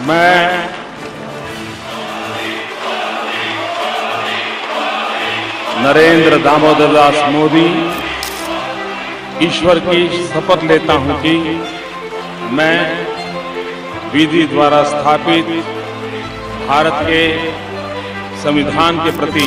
मैं नरेंद्र दामोदर दास मोदी ईश्वर की शपथ लेता हूँ कि मैं विधि द्वारा स्थापित भारत के संविधान के प्रति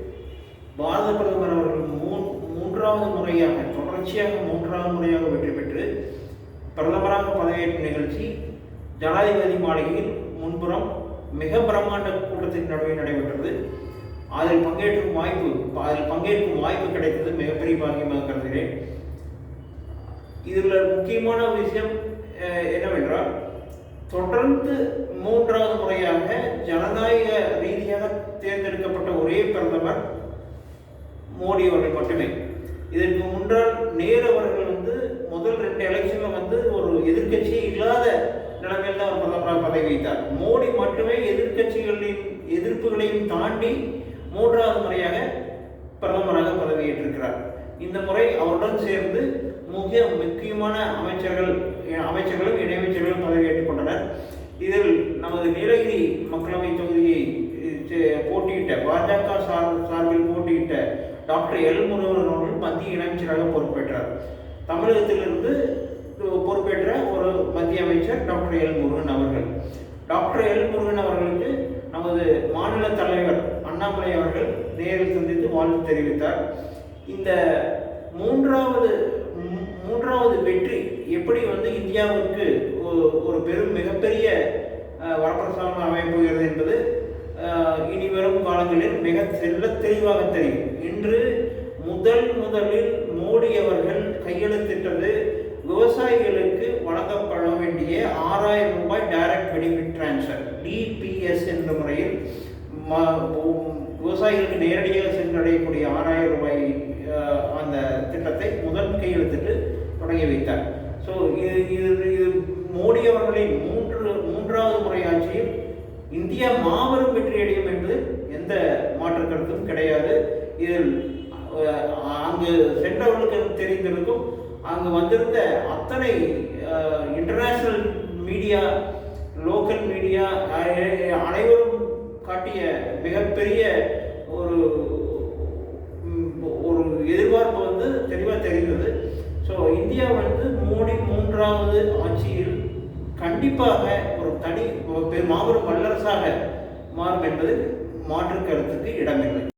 பாரத பிரதமர் அவர்கள் மூ மூன்றாவது முறையாக தொடர்ச்சியாக மூன்றாவது முறையாக வெற்றி பெற்று பிரதமராக பதவியேற்ற நிகழ்ச்சி ஜனாதிபதி மாளிகையில் முன்புறம் மிக பிரம்மாண்ட கூட்டத்தின் நடுவே நடைபெற்றது. அதில் பங்கேற்கும் வாய்ப்பு அதில் பங்கேற்கும் வாய்ப்பு கிடைத்தது மிகப்பெரிய பாக்கியமாக கருதுகிறேன். இதில் முக்கியமான விஷயம் என்னவென்றால் தொடர்ந்து மூன்றாவது முறையாக ஜனநாயக ரீதியாக தேர்ந்தெடுக்கப்பட்ட ஒரே பிரதமர் மோடி அவர்கள் மட்டுமே. இதற்கு முன்னால் நேரு அவர்கள் வந்து முதல் ரெண்டு எலெக்ஷன்ல வந்து ஒரு எதிர்கட்சியே இல்லாத நிலைமையில் தான் அவர் பிரதமராக பதவி வைத்தார் மோடி மட்டுமே எதிர்க்கட்சிகளின் எதிர்ப்புகளையும் தாண்டி மூன்றாவது முறையாக பிரதமராக பதவியேற்றிருக்கிறார். இந்த முறை அவருடன் சேர்ந்து மிக முக்கியமான அமைச்சர்கள் அமைச்சர்களும் இணையமைச்சர்களும் பதவியேற்றுக் கொண்டனர். இதில் நமது நீலகிரி மக்களவை தொகுதியை போட்டியிட்ட பாஜக சார் சார்பில் போட்டியிட்ட டாக்டர் எல் முருகன் அவர்கள் மத்திய இணைச்சராக பொறுப்பேற்றார். தமிழகத்திலிருந்து பொறுப்பேற்ற ஒரு மத்திய அமைச்சர் டாக்டர் எல் முருகன் அவர்கள். டாக்டர் எல் முருகன் அவர்களுக்கு நமது மாநில தலைவர் அண்ணாமலை அவர்கள் நேரில் சந்தித்து வாழ்த்து தெரிவித்தார். இந்த மூன்றாவது மூன்றாவது வெற்றி எப்படி வந்து இந்தியாவுக்கு ஒரு பெரும் மிகப்பெரிய அஹ், வரப்பிரசாதம் அமையப் போகிறது என்பது காலங்களில் மிக தெல்ல தெளிவாக தெரியும். இன்று முதல் முதலில் மோடி அவர்கள் கையெழுத்திட்டது விவசாயிகளுக்கு வழங்கப்பட வேண்டிய ஆறாயிரம் ரூபாய் டைரக்ட் பெனிஃபிட் டிரான்ஸ்ஃபர் டிபிஎஸ் என்ற முறையில் விவசாயிகளுக்கு நேரடியாக சென்றடையக்கூடிய ஆறாயிரம் ரூபாய் அந்த திட்டத்தை முதல் கையெழுத்திட்டு தொடங்கி வைத்தார். ஸோ இது இது இது மோடி அவர்களின் மூன்று மூன்றாவது முறை ஆட்சியில் இந்தியா மாபெரும் வெற்றியடையும் என்பது எந்த மாற்று கருத்தும் கிடையாது. இதில் அங்கு சென்றவர்களுக்கு தெரிந்திருக்கும். அங்கு வந்திருந்த அத்தனை இன்டர்நேஷ்னல் மீடியா லோக்கல் மீடியா அனைவரும் காட்டிய மிகப்பெரிய ஒரு ஒரு எதிர்பார்ப்பு வந்து தெளிவாக தெரிந்தது. ஸோ இந்தியா வந்து மோடி மூன்றாவது ஆட்சியில் கண்டிப்பாக ஒரு தனி பெரும் மாபெரும் வல்லரசாக மாறும் என்பது மாற்று கருத்துக்கு இடமில்லை.